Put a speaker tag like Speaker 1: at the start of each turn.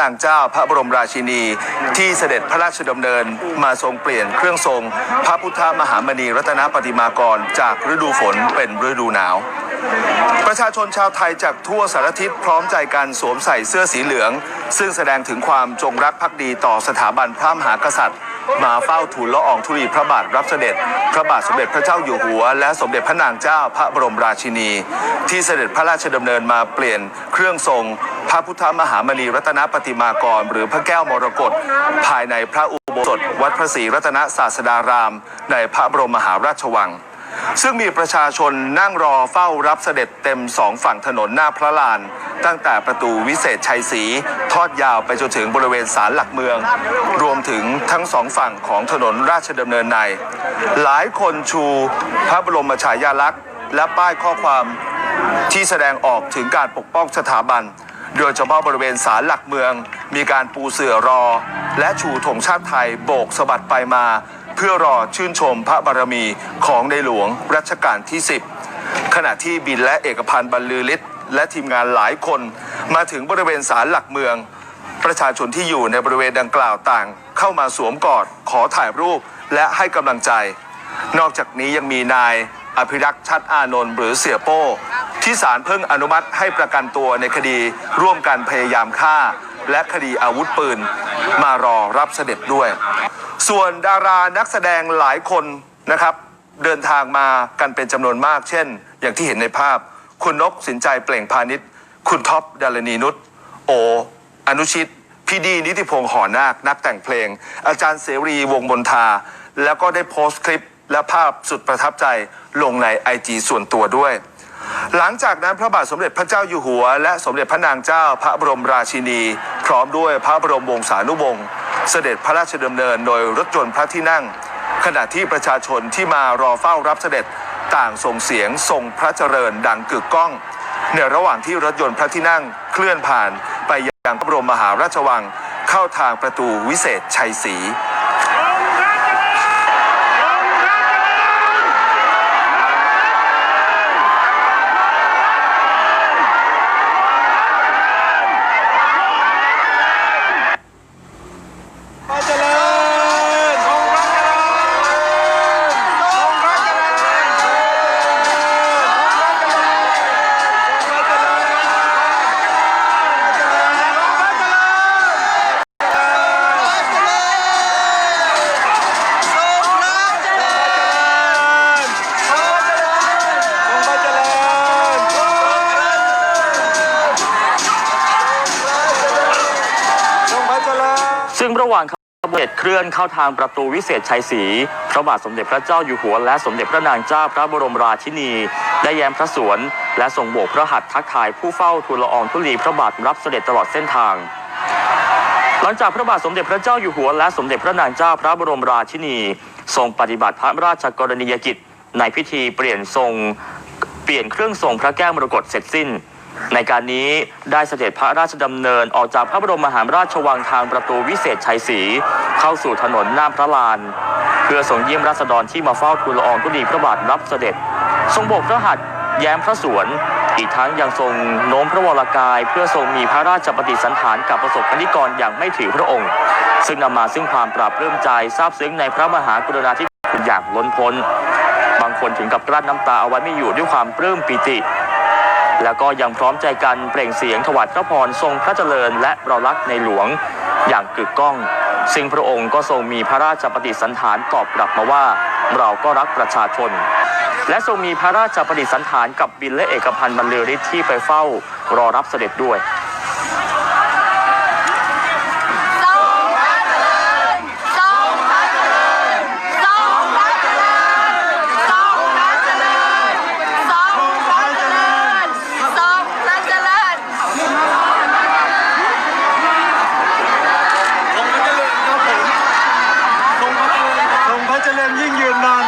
Speaker 1: นางเจ้าพระบรมราชินีที่เสด็จพระราชดำเนินมาทรงเปลี่ยนเครื่องทรง พระพุทธมหามณีรัตนปฏิมากรจากฤดูฝนเป็นฤดูหนาว ประชาชนชาวไทยจากทั่วสารทิศพร้อมใจกันสวมใส่เสื้อสีเหลือง ซึ่งแสดงถึงความจงรักภักดีต่อสถาบันพระมหากษัตริย์ มาเฝ้าทูลละอองธุรีพระบาทรับเสด็จ พระบาทสมเด็จพระเจ้าอยู่หัว และสมเด็จพระนางเจ้าพระบรมราชินี ที่เสด็จพระราชดำเนินมาเปลี่ยนเครื่องทรง พระพุทธมหามณีรัตนปฏิมากร หรือพระแก้วมรกตภายในพระอุโบสถวัดพระศรีรัตนศาสดาราม ในพระบรมมหาราชวัง ซึ่งมีประชาชนนั่งรอเฝ้ารับเสด็จเต็มสองฝั่งถนนหน้าพระลาน ตั้งแต่ประตูวิเศษชัยศรีทอดยาวไปจนถึงบริเวณศาลหลักเมือง รวมถึงทั้งสองฝั่งของถนนราชดำเนินใน หลายคนชูพระบรมฉายาลักษณ์ และป้ายข้อความที่แสดงออกถึงการปกป้องสถาบัน โดยเฉพาะบริเวณศาลหลักเมือง มีการปูเสื่อรอ และชูธงชาติไทยโบกสะบัดไปมา เพื่อรอชื่นชมพระบารมีของในหลวงรัชกาลที่ 10 ขณะที่บินและเอกพันธ์บรรลือฤทธิ์และทีมงานหลายคนมาถึงบริเวณศาลหลักเมือง ประชาชนที่อยู่ในบริเวณดังกล่าวต่าง เข้ามาสวมกอดขอถ่ายรูปและให้กำลังใจ นอกจากนี้ยังมีนายอภิรักษ์ชัดอานนท์หรือเสียโป้ ที่ศาลเพิ่งอนุมัติให้ประกันตัวในคดีร่วมกันพยายามฆ่า และคดีอาวุธปืน มารอรับเสด็จด้วย ส่วนดารานักแสดงหลายคนนะครับ เดินทางมากันเป็นจำนวนมาก เช่น อย่างที่เห็นในภาพ คุณนกสินใจเปล่งพาณิชย์ คุณท็อปดารณีนุชโอ อนุชิตพี่ดีนิติพงษ์หอนาค นักแต่งเพลง อาจารย์เสรีวงบนทา แล้วก็ได้โพสต์คลิปและภาพสุดประทับใจลงในไอจีส่วนตัวด้วย หลังจากนั้นพระบาทสมเด็จพระเจ้าอยู่หัว และสมเด็จพระนางเจ้าพระบรมราชินี พร้อมด้วยพระบรมวงศานุวงศ์เสด็จพระราชดำเนินโดยรถยนต์พระที่นั่ง ขณะที่ประชาชนที่มารอเฝ้ารับเสด็จต่างส่งเสียงทรงพระเจริญดังกึกก้อง ในระหว่างที่รถยนต์พระที่นั่งเคลื่อนผ่านไปยังพระบรมมหาราชวัง เข้าทางประตูวิเศษชัยศ
Speaker 2: รี
Speaker 3: ซึ่งระหว่างขบวนเคลื่อนเข้าทางประตูวิเศษชัยศรีพระบาทสมเด็จพระเจ้าอยู่หัว และสมเด็จพระนางเจ้าพระบรมราชินี ได้แย้มพระสวน และทรงโบกพระหัตถ์ทักทายผู้เฝ้าทูลละอองธุลีพระบาทรับเสด็จตลอดเส้นทางหลังจากพระบาทสมเด็จพระเจ้าอยู่หัว และสมเด็จพระนางเจ้าพระบรมราชินี ทรงปฏิบัติพระราชกรณียกิจ ในพิธีเปลี่ยนทรง เปลี่ยนเครื่องทรงพระแก้วมรกตเสร็จสิ้น ในการนี้ได้เสด็จพระราชดำเนินออกจากพระบรมมหาราชวังทางประตูวิเศษชัยศรีเข้าสู่ถนนหน้าพระลาน เพื่อส่งเยี่ยมราษฎรที่มาเฝ้าทูลละอองธุลีพระบาทรับเสด็จ ทรงโบกพระหัตถ์แย้มพระสวน อีกทั้งยังทรงโน้มพระวรากาย เพื่อทรงมีพระราชปฏิสันฐานกับประสบกนิกรอย่างไม่ถือพระองค์ ซึ่งนำมาซึ่งความปราบปลื้มใจซาบซึ้งในพระมหากรุณาธิคุณอย่างล้นพ้น บางคนถึงกับกลั้นน้ำตาเอาไว้ไม่อยู่ด้วยความปลื้มปิติ แล้วก็ยังพร้อมใจกันเปล่งเสียงถวายพระพรทรงพระเจริญ และเรารักในหลวงอย่างกึกก้อง ซึ่งพระองค์ก็ทรงมีพระราชปฏิสันฐานตอบกลับมาว่าเราก็รักประชาชน และทรงมีพระราชปฏิสันฐานกับบินและเอกพันธ์บรรลือฤทธิ์ที่ไปเฝ้ารอรับเสด็จด้วย
Speaker 4: ทรงพระเจริญทรงพระเจริญทรงพระเจริญทรงพระเจริญทรงพระเจริญทรงพระเจริญ
Speaker 2: ท รงพร